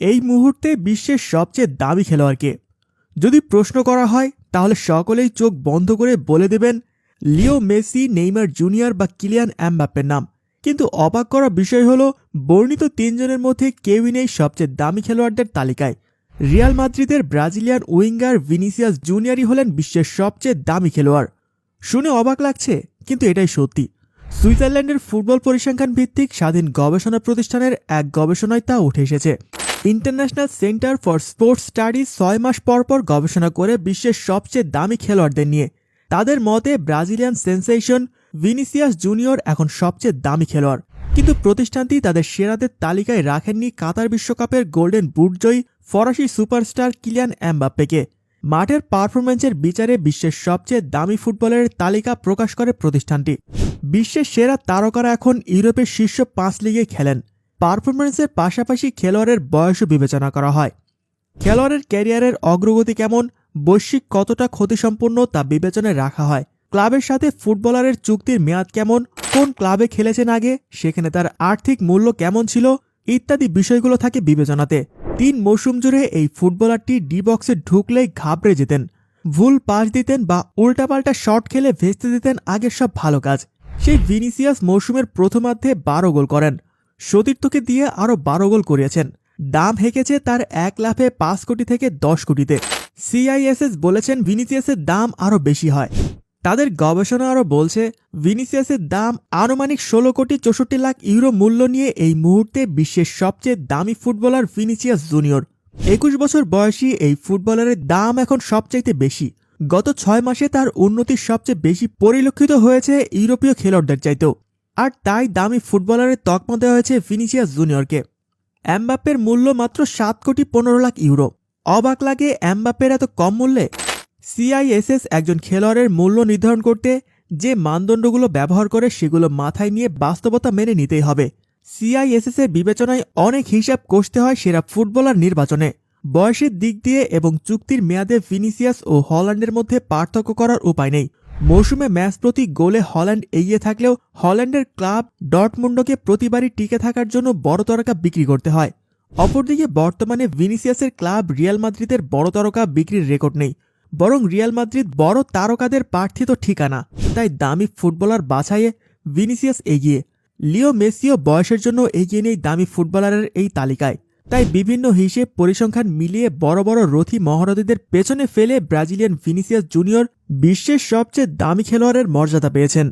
এই মুহূর্তে বিশ্বের সবচেয়ে দামি খেলোয়াড়কে। যদি প্রশ্ন করা হয়, তাহলে সকলেই চোখ বন্ধ করে বলে দেবেন, লিও মেসি, নেইমার জুনিয়র বা কিলিয়ান অ্যাম্বাপ্পের নাম। কিন্তু অবাক করা বিষয় হলো, বর্ণিত তিনজনের মধ্যে কেউই নেই সবচেয়ে দামি খেলোয়াড়দের তালিকায়। রিয়াল মাদ্রিদের ব্রাজিলিয়ান উইঙ্গার ভিনিসিয়াস জুনিয়রই হলেন বিশ্বের সবচেয়ে দামি খেলোয়াড়। শুনে অবাক লাগছে, কিন্তু এটাই সত্যি। সুইজারল্যান্ডের ফুটবল পরিসংখ্যান ভিত্তিক স্বাধীন গবেষণা প্রতিষ্ঠানের এক গবেষণায় তা উঠে এসেছে। International centre for sports studies ছয় মাস পর পর গবেষণা করে বিশ্বের সবচেয়ে দামি খেলোয়াড়দের নিয়ে। তাদের মতে, ব্রাজিলিয়ান সেন্সেশন ভিনিসিয়াস জুনিয়র এখন সবচেয়ে দামি খেলোয়াড়। কিন্তু প্রতিষ্ঠানটি তাদের সেরাদের তালিকায় রাখেননি কাতার বিশ্বকাপের গোল্ডেন বুটজয়ী ফরাসি সুপারস্টার কিলিয়ান এমবাপ্পেকে। মাঠের পারফরমেন্সের বিচারে বিশ্বের সবচেয়ে দামি ফুটবলের তালিকা প্রকাশ করে প্রতিষ্ঠানটি। বিশ্বের সেরা তারকারা এখন ইউরোপের শীর্ষ পাঁচ লিগে খেলেন। পারফরম্যান্সের পাশাপাশি খেলোয়াড়ের বয়সও বিবেচনা করা হয়। খেলোয়াড়ের ক্যারিয়ারের অগ্রগতি কেমন, বৈশ্বিক কতটা ক্ষতিসম্পন্ন তা বিবেচনায় রাখা হয়। ক্লাবের সাথে ফুটবলারের চুক্তির মেয়াদ কেমন, কোন ক্লাবে খেলেছেন আগে, সেখানে তার আর্থিক মূল্য কেমন ছিল, ইত্যাদি বিষয়গুলো থাকে বিবেচনাতে। তিন মৌসুম জুড়ে এই ফুটবলারটি ডি বক্সে ঢুকলেই ঘাবড়ে যেতেন। ভুল পাস দিতেন বা উল্টাপাল্টা শট খেলে ভেস্তে দিতেন আগের সব ভালো কাজ। সেই ভিনিসিয়াস মৌসুমের প্রথমার্ধে বারো গোল করেন। সতীর্থকে দিয়ে আরও বারো গোল করিয়েছেন। দাম হেঁকেছে তার এক লাফে পাঁচ কোটি থেকে দশ কোটিতে। সিআইএসএস বলেছেন ভিনিসিয়াসের দাম আরও বেশি হয়। তাদের গবেষণা আরও বলছে, ভিনিসিয়াসের দাম আনুমানিক ষোলো কোটি চৌষট্টি লাখ ইউরো মূল্য নিয়ে এই মুহূর্তে বিশ্বের সবচেয়ে দামি ফুটবলার ভিনিসিয়াস জুনিয়র। একুশ বছর বয়সী এই ফুটবলারের দাম এখন সবচাইতে বেশি। গত ছয় মাসে তার উন্নতি সবচেয়ে বেশি পরিলক্ষিত হয়েছে ইউরোপীয় খেলোয়াড়দের চাইতেও। আর তাই দামি ফুটবলারের তকমা দেওয়া হয়েছে ভিনিসিয়াস জুনিয়রকে। অ্যাম্বাপ্পের মূল্য মাত্র সাত কোটি পনেরো লাখ ইউরো। অবাক লাগে অ্যাম্বাপ্পের এত কম মূল্যে? সিআইএসএস একজন খেলোয়াড়ের মূল্য নির্ধারণ করতে যে মানদণ্ডগুলো ব্যবহার করে সেগুলো মাথায় নিয়ে বাস্তবতা মেনে নিতেই হবে। সিআইএসএস এর বিবেচনায় অনেক হিসাব কষতে হয় সেরা ফুটবলার নির্বাচনে। বয়সের দিক দিয়ে এবং চুক্তির মেয়াদে ভিনিসিয়াস ও হল্যান্ডের মধ্যে পার্থক্য করার উপায় নেই। মৌসুমে ম্যাচ প্রতি গোলে হল্যান্ড এগিয়ে থাকলেও হল্যান্ডের ক্লাব ডটমুন্ডকে প্রতিবারই টিকে থাকার জন্য বড় তারকা বিক্রি করতে হয়। অপরদিকে বর্তমানে ভিনিসিয়াসের ক্লাব রিয়াল মাদ্রিদের বড় তারকা বিক্রির রেকর্ড নেই। বরং রিয়াল মাদ্রিদ বড় তারকাদের প্রার্থিত ঠিকানা। তাই দামি ফুটবলার বাছাইয়ে ভিনিসিয়াস এগিয়ে। লিও মেসিও বয়সের জন্য এগিয়ে নেই দামি ফুটবলারের এই তালিকায়। তাই বিভিন্ন হিসেব পরিসংখ্যান মিলিয়ে বড় বড় রথি মহারথীদের পেছনে ফেলে ব্রাজিলিয়ান ভিনিসিয়াস জুনিয়র বিশ্বের সবচেয়ে দামি খেলোয়াড়ের মর্যাদা পেয়েছেন।